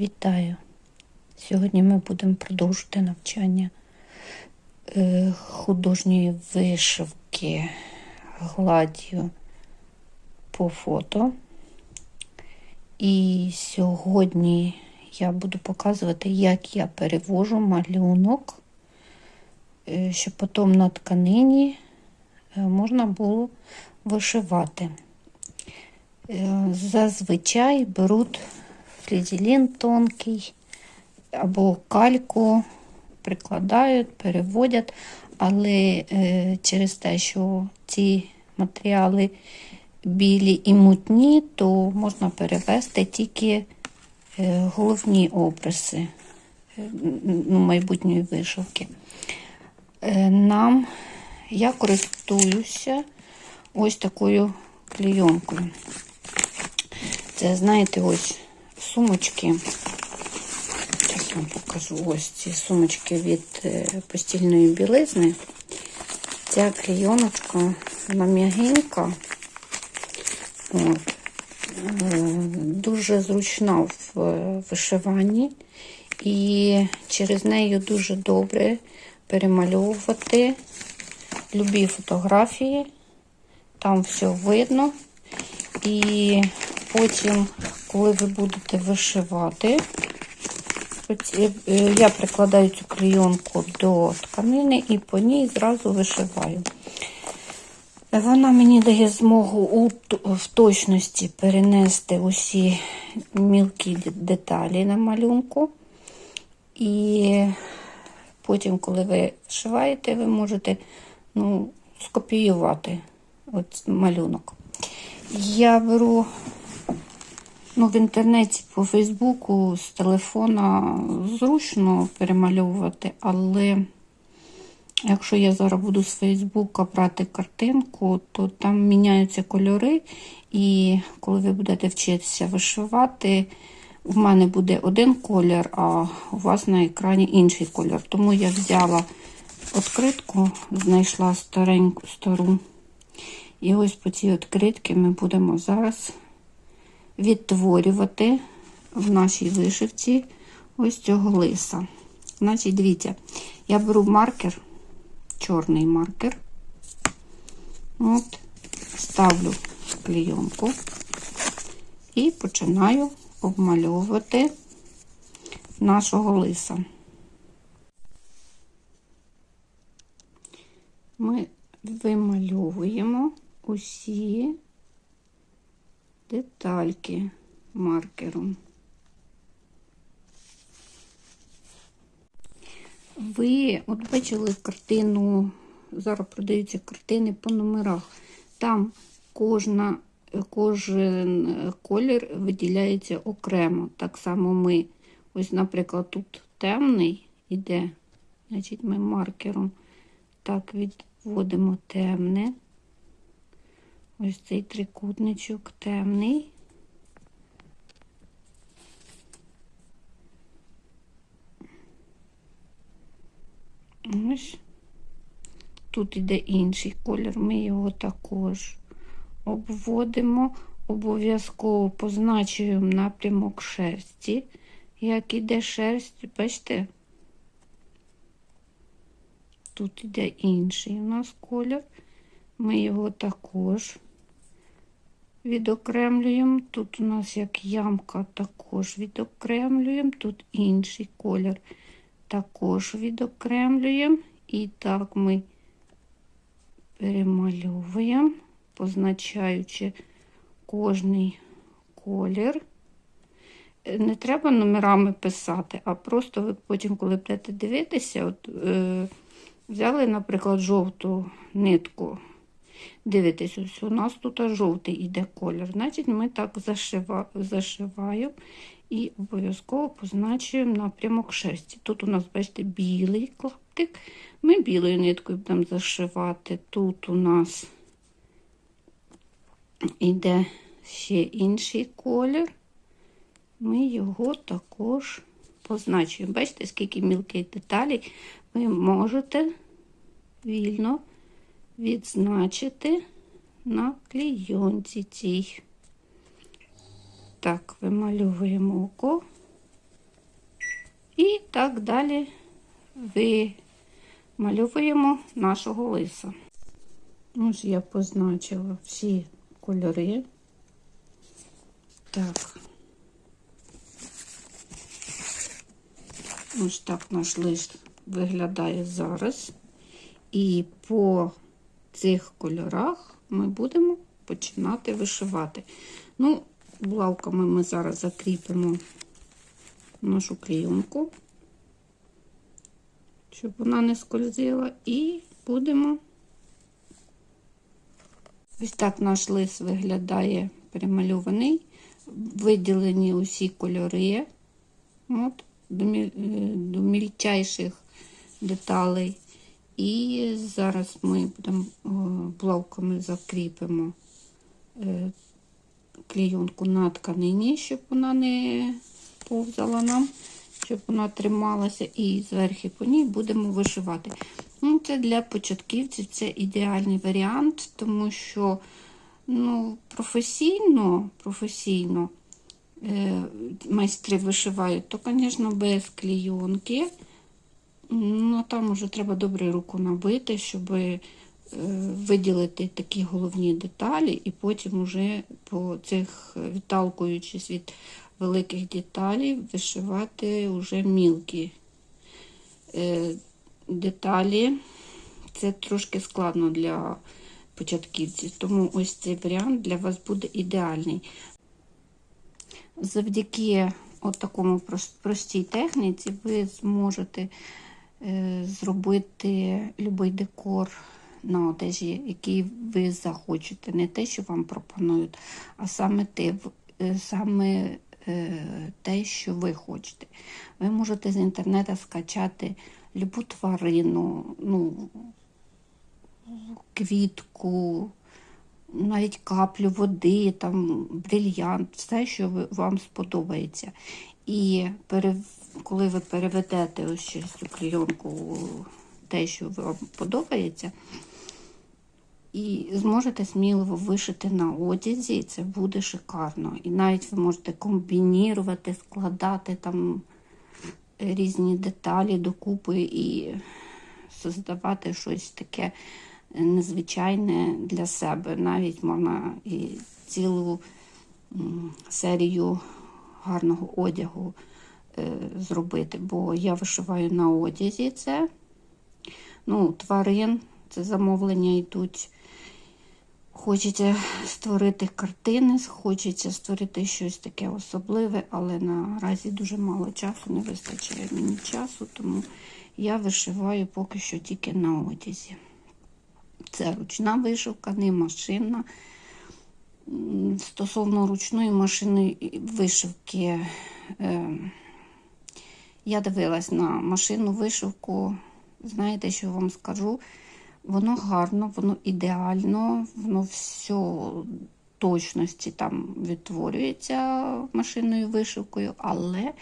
Вітаю! Сьогодні ми будемо продовжувати навчання е, художньої вишивки гладдю по фото. І сьогодні я буду показувати, як я перевожу малюнок, е, щоб потім на тканині е, можна було вишивати. Зазвичай беруть флізелін тонкий або кальку, прикладають, переводять, але е, через те, що ці матеріали білі і мутні, то можна перевести тільки е, головні образи е, ну, майбутньої вишивки. Нам я користуюся ось такою клейонкою. Це, знаєте, ось сумочки. Зараз вам покажу ось ці сумочки від е, постільної білизни. Ця клейоночка, вона м'ягенька. Е, Дуже зручна в е, вишиванні. І через неї дуже добре перемальовувати любі фотографії. Там все видно. І потім, коли ви будете вишивати, е, я прикладаю цю клейонку до тканини і по ній зразу вишиваю. Вона мені дає змогу в точності перенести усі мілкі деталі на малюнку. І потім, коли ви вишиваєте, ви можете ну, скопіювати от малюнок. Я беру ну, в інтернеті по Фейсбуку з телефона зручно перемальовувати, але якщо я зараз буду з Фейсбука брати картинку, то там міняються кольори, і коли ви будете вчитися вишивати, в мене буде один колір, а у вас на екрані інший колір. Тому я взяла відкритку, знайшла стареньку стару. І ось по цій відкритці ми будемо зараз відтворювати в нашій вишивці ось цього лиса. Значить, дивіться, я беру маркер, чорний маркер, от, ставлю клейонку і починаю обмальовувати нашого лиса. Ми вимальовуємо усі детальки маркером. Ви от бачили картину, зараз продаються картини по номерах. Там кожна, кожен колір виділяється окремо. Так само ми, ось, наприклад, тут темний іде, значить, ми маркером так відводимо темне. Ось цей трикутничок темний. Ось. Тут іде інший колір, ми його також обводимо, обов'язково позначуємо напрямок шерсті. Як іде шерсть, бачите? Тут іде інший у нас колір. Ми його також відокремлюємо. Тут у нас як ямка також відокремлюємо. Тут інший колір також відокремлюємо. І так ми перемальовуємо, позначаючи кожний колір. Не треба номерами писати, а просто ви потім, коли будете дивитися, от, е, взяли, наприклад, жовту нитку. Дивитесь, ось у нас тут жовтий іде колір. Значить, ми так зашива, зашиваємо і обов'язково позначуємо напрямок шерсті. Тут у нас, бачите, білий клаптик. Ми білою ниткою будемо зашивати. Тут у нас іде ще інший колір. Ми його також позначуємо. Бачите, скільки мілких деталей ви можете вільно відзначити на клійонці цій. Так, вимальовуємо око. І так далі вимальовуємо нашого лиса. Ось я позначила всі кольори. Так. Ось так наш лист виглядає зараз. І по цих кольорах ми будемо починати вишивати. Ну, булавками ми зараз закріпимо нашу клейонку, щоб вона не скользила, і будемо. Ось так наш лис виглядає перемальований, виділені усі кольори от, до мільчайших деталей. І зараз ми будемо булавками закріпимо е, клейонку на тканині, щоб вона не повзала нам, щоб вона трималася, і зверху по ній будемо вишивати. Ну, Це для початківців це ідеальний варіант, тому що ну, професійно, професійно е, майстри вишивають, то, звісно, без клейонки. Ну, там вже треба добре руку набити, щоб е, виділити такі головні деталі, і потім уже по цих, відталкуючись від великих деталей, вишивати вже мілкі е, деталі. Це трошки складно для початківців, тому ось цей варіант для вас буде ідеальний. Завдяки от такому простій техніці ви зможете е, зробити будь-який декор на одежі, який ви захочете. Не те, що вам пропонують, а саме те, е, саме е, те, що ви хочете. Ви можете з інтернету скачати любу тварину, ну, квітку, навіть каплю води, там, брильянт, все, що вам сподобається. І коли ви переведете ось цю клейонку, те, що вам подобається, і зможете сміливо вишити на одязі, і це буде шикарно. І навіть ви можете комбінірувати, складати там різні деталі докупи і создавати щось таке незвичайне для себе. Навіть можна і цілу серію гарного одягу зробити, бо я вишиваю на одязі це. Ну, тварин, це замовлення йдуть. Хочеться створити картини, хочеться створити щось таке особливе, але наразі дуже мало часу, не вистачає мені часу, тому я вишиваю поки що тільки на одязі. Це ручна вишивка, не машинна. Стосовно ручної машини вишивки, е, я дивилась на машинну вишивку. Знаєте, що вам скажу? Воно гарно, воно ідеально, воно все точності там відтворюється машинною вишивкою, але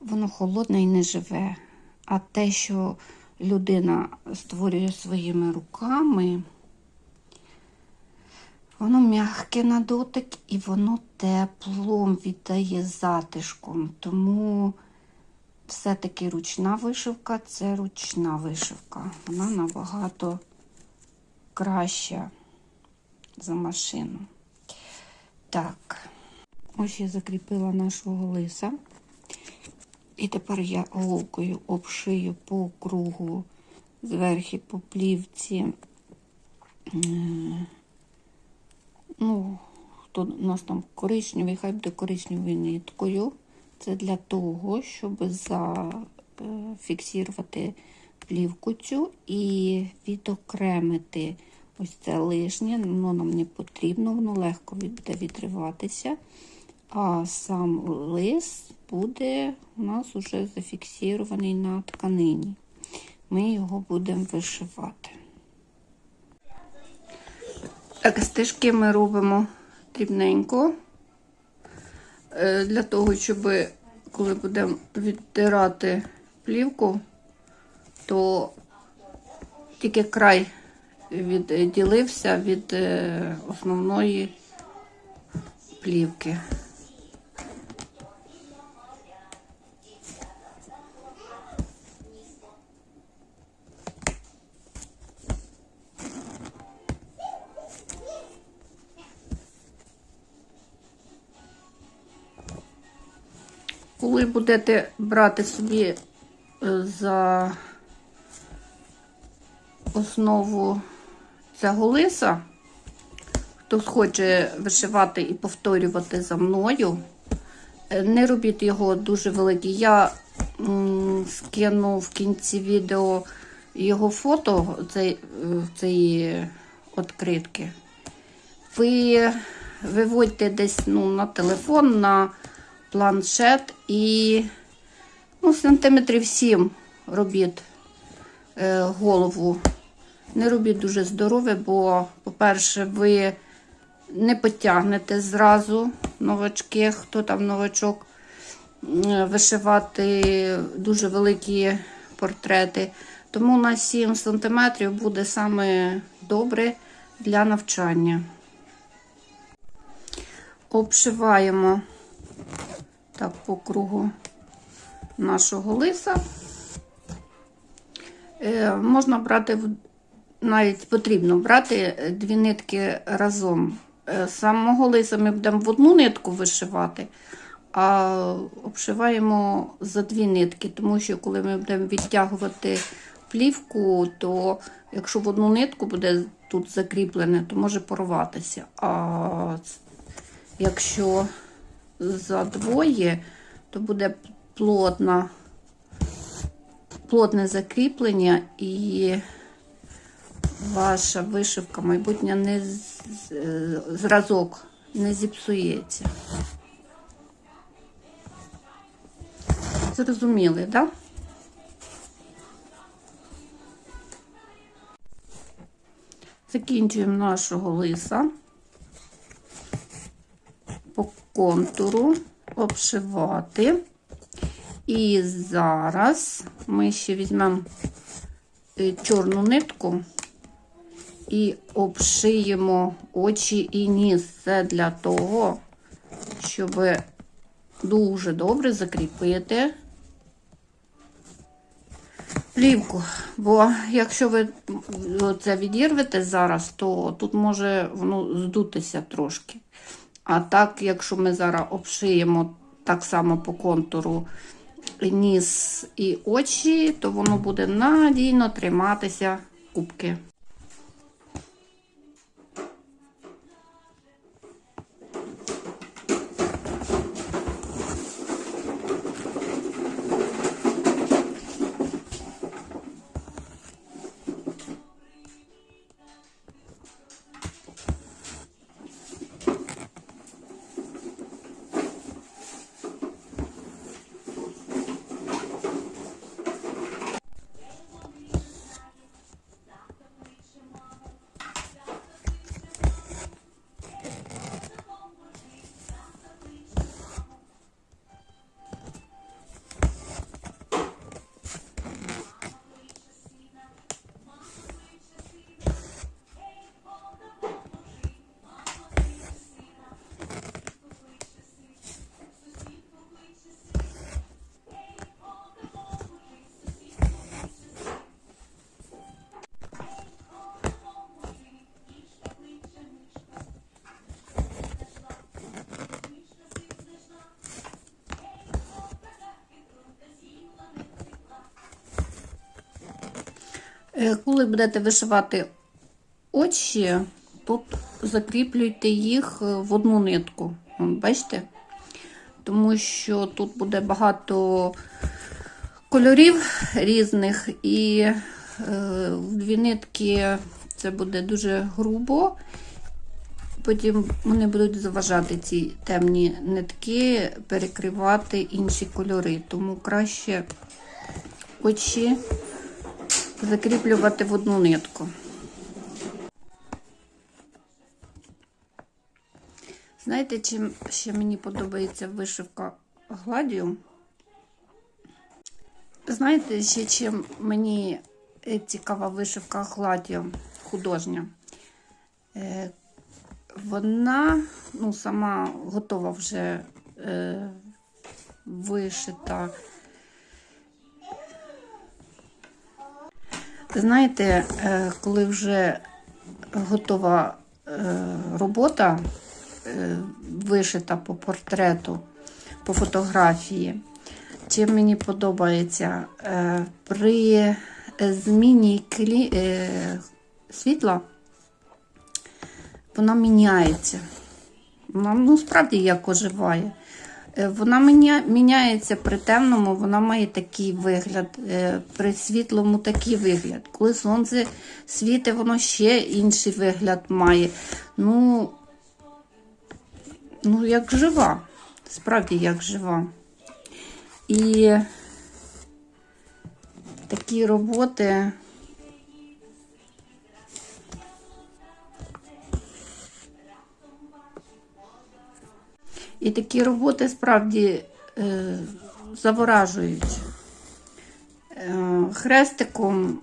воно холодне і не живе. А те, що людина створює своїми руками, воно м'яке на дотик і воно теплом віддає затишком. Тому все-таки ручна вишивка це ручна вишивка. Вона набагато краща за машину. Так, ось я закріпила нашого лиса. І тепер я голкою обшию по кругу зверху по плівці. Ну, хто у нас там коричневий, хай буде коричневою ниткою. Це для того, щоб зафіксувати плівку цю і відокремити ось це лишнє, воно нам не потрібно, воно легко буде відриватися. А сам лис буде у нас вже зафіксований на тканині. Ми його будемо вишивати. Так, стежки ми робимо дрібненько. Е, для того, щоб коли будемо відтирати плівку, то тільки край відділився від е, основної плівки. Коли будете брати собі е, за основу цього лиса, хто хоче вишивати і повторювати за мною, е, не робіть його дуже великий. Я скину в кінці відео його фото цієї цієї відкритки. Ви виводьте десь ну, на телефон, на планшет і ну, сантиметрів 7 робіть е, голову. Не робіть дуже здорове, бо, по-перше, ви не потягнете зразу новачки, хто там новачок, вишивати дуже великі портрети. Тому на 7 см буде саме добре для навчання. Обшиваємо так по кругу нашого лиса. Е, можна брати, навіть потрібно брати дві нитки разом. Е, Самого лиса ми будемо в одну нитку вишивати, а обшиваємо за дві нитки, тому що коли ми будемо відтягувати плівку, то якщо в одну нитку буде тут закріплене, то може порватися. А якщо за двоє, то буде плотна, плотне закріплення і ваша вишивка майбутня не зразок не зіпсується. Зрозуміли, так? Да? Закінчуємо нашого лиса контуру обшивати. І зараз ми ще візьмемо е, чорну нитку і обшиємо очі і ніс. Це для того, щоб дуже добре закріпити плівку. Бо якщо ви це відірвете зараз, то тут може воно здутися трошки. А так, якщо ми зараз обшиємо так само по контуру ніс і очі, то воно буде надійно триматися кубки. Коли будете вишивати очі, тут закріплюйте їх е, в одну нитку. Бачите? Тому що тут буде багато кольорів різних, і е, в дві нитки це буде дуже грубо. Потім вони будуть заважати ці темні нитки, перекривати інші кольори. Тому краще очі закріплювати в одну нитку. Знаєте, чим ще мені подобається вишивка гладдю? Знаєте, ще чим мені е, цікава вишивка гладдю художня? Е, Вона ну, сама готова вже е, вишита. Знаєте, е, коли вже готова е, робота, е, вишита по портрету, по фотографії, чим мені подобається, при зміні клі... світла вона міняється. Вона ну, справді як оживає. Е, Вона міняється при темному, вона має такий вигляд, е, при світлому такий вигляд. Коли сонце світить, воно ще інший вигляд має. Ну, ну як жива. Справді як жива. І такі роботи. І такі роботи справді е, заворажують. Е, хрестиком,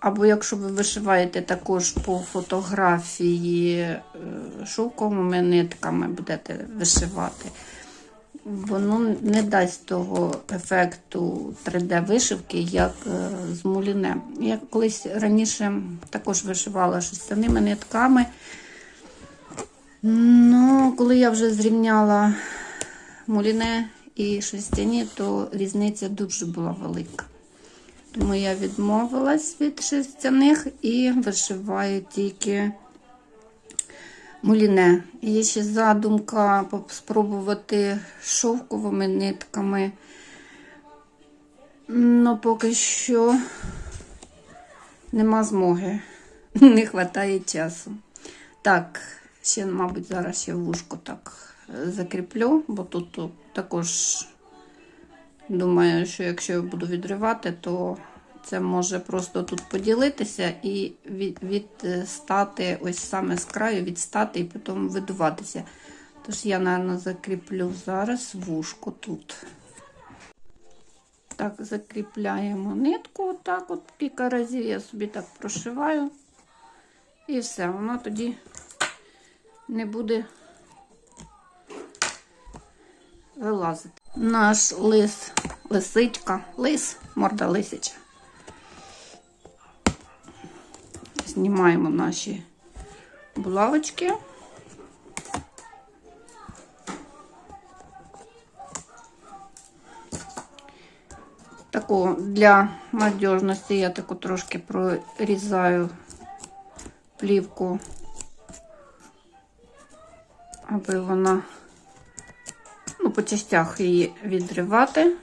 або якщо ви вишиваєте також по фотографії е, шовковими нитками будете вишивати, воно не дасть того ефекту 3D-вишивки, як е, з мулінем. Я колись раніше також вишивала шерстяними нитками. Ну, коли я вже зрівняла муліне і шерстяні, то різниця дуже була велика. Тому я відмовилась від шерстяних і вишиваю тільки муліне. Є ще задумка спробувати шовковими нитками. Ну, поки що нема змоги, не вистачає часу. Так, ще, мабуть, зараз ще вушко так е, закріплю, бо тут, також думаю, що якщо я буду відривати, то це може просто тут поділитися і відстати ось саме з краю, відстати і потім видуватися. Тож я, мабуть, закріплю зараз вушко тут. Так, закріпляємо нитку, отак от кілька разів я собі так прошиваю. І все, воно тоді не буде вилазити. Наш лис, лисичка, лис, морда лисича. Знімаємо наші булавочки. Таку для надіжності я таку трошки прорізаю плівку, аби вона ну, по частях її відривати.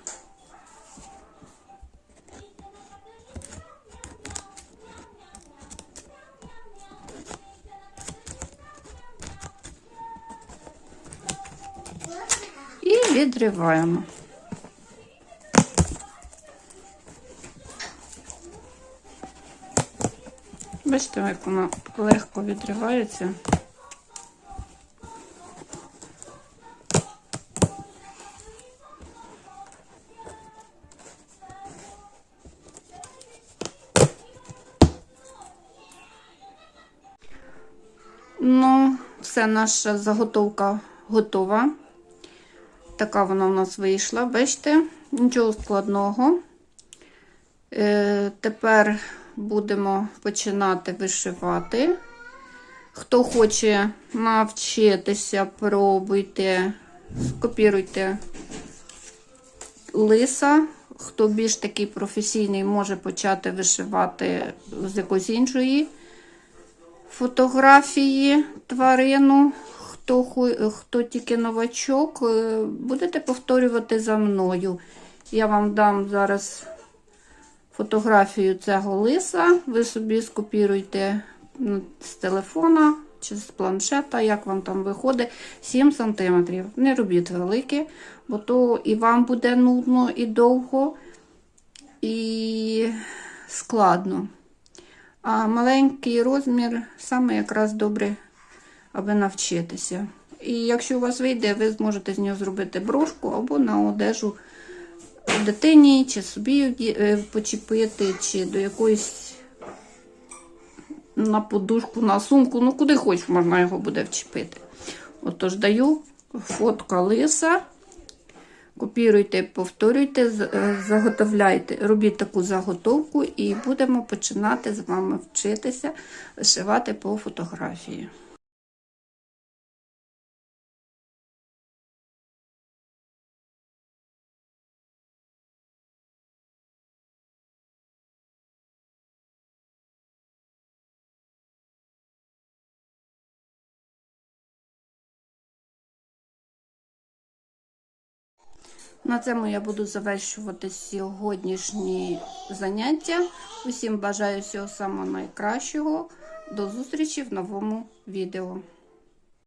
І відриваємо. Бачите, як воно легко відривається. Наша заготовка готова. Така вона у нас вийшла, бачите, нічого складного. Е, тепер будемо починати вишивати. Хто хоче навчитися, пробуйте, скопіруйте лиса. Хто більш такий професійний, може почати вишивати з якоїсь іншої фотографії тварину. Хто, хто тільки новачок, е, будете повторювати за мною. Я вам дам зараз фотографію цього лиса. Ви собі скопіруйте з телефона чи з планшета, як вам там виходить, 7 см. Не робіть велике, бо то і вам буде нудно, і довго, і складно. А маленький розмір саме якраз добре, аби навчитися. І якщо у вас вийде, ви зможете з нього зробити брошку або на одежу дитині, чи собі почепити, чи до якоїсь на подушку, на сумку, ну куди хоч можна його буде вчепити. Отож, даю фотка лиса. Копіруйте, повторюйте, заготовляйте, робіть таку заготовку, і будемо починати з вами вчитися шивати по фотографії. На цьому я буду завершувати сьогоднішні заняття. Усім бажаю всього самого найкращого. До зустрічі в новому відео.